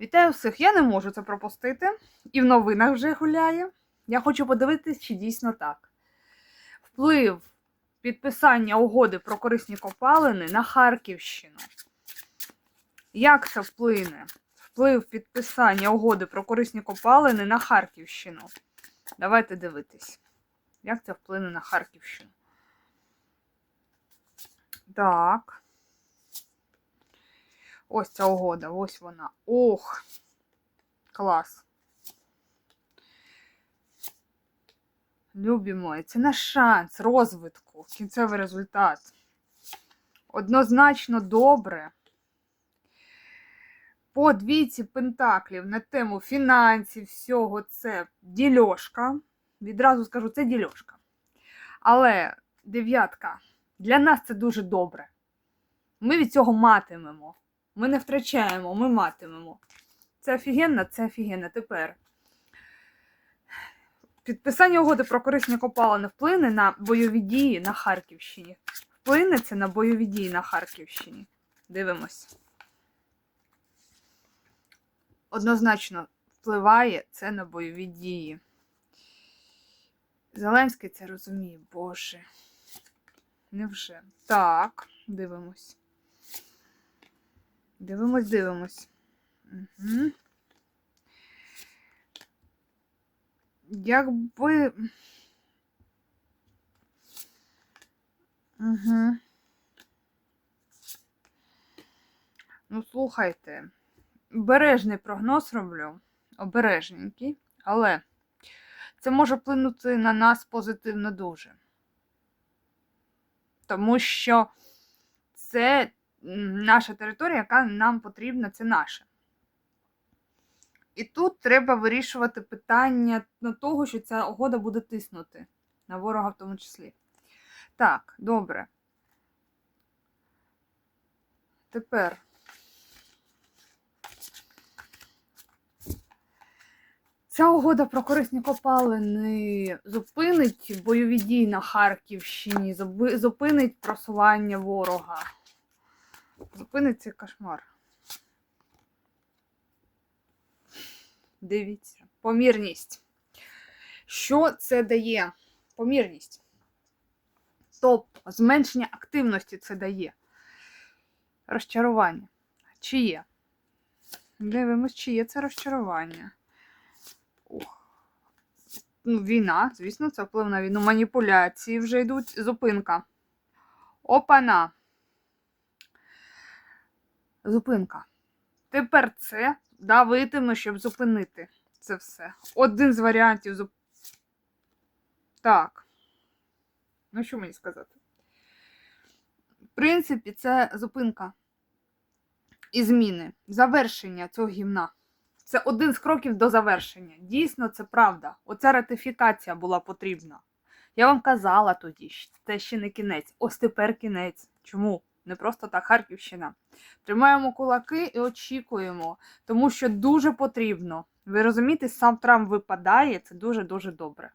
Вітаю всіх! Я не можу це пропустити. І в новинах вже гуляє. Я хочу подивитись, чи дійсно так. Вплив підписання угоди про корисні копалини на Харківщину. Як це вплине? Вплив підписання угоди про корисні копалини на Харківщину. Давайте дивитись. Як це вплине на Харківщину? Так. Ось ця угода, ось вона. Ох. Клас. Любі це наш шанс розвитку, кінцевий результат. Однозначно добре. По двійці пентаклів на тему фінансів, всього це дільошка. Відразу скажу, це дільошка. Але дев'ятка, для нас це дуже добре. Ми від цього матимемо. Ми не втрачаємо, ми матимемо. Це офігенно, це офігенно. Тепер. Підписання угоди про корисні копалини вплине на бойові дії на Харківщині. Вплине це на бойові дії на Харківщині. Дивимось. Однозначно впливає це на бойові дії. Зеленський це розуміє, Боже. Невже? Так, дивимось. Дивимось, дивимось. Угу. Якби. Угу. Ну, слухайте, бережний прогноз роблю, обережненький, але це може вплинути на нас позитивно дуже. Тому що це наша територія, яка нам потрібна, це наша. І тут треба вирішувати питання на того, що ця угода буде тиснути на ворога в тому числі. Так, добре. Тепер. Ця угода про корисні копалини зупинить бойові дії на Харківщині, зупинить просування ворога. Зупинить цей кошмар. Дивіться, помірність. Що це дає? Помірність. Тобто зменшення активності це дає. Розчарування. Чи є? Дивимось, чи є це розчарування. Ух. Ну, війна, звісно, це вплив на війну. Маніпуляції вже йдуть. Зупинка. Опана. Зупинка. Тепер це давитиме, щоб зупинити це все. Один з варіантів зуп... Так. Ну, що мені сказати? В принципі, це зупинка і зміни. Завершення цього гімна. Це один з кроків до завершення. Дійсно, це правда. Оця ратифікація була потрібна. Я вам казала тоді, що це ще не кінець. Ось тепер кінець. Чому? Не просто так Харківщина. Тримаємо кулаки і очікуємо, тому що дуже потрібно. Ви розумієте, сам Трамп випадає, це дуже-дуже добре.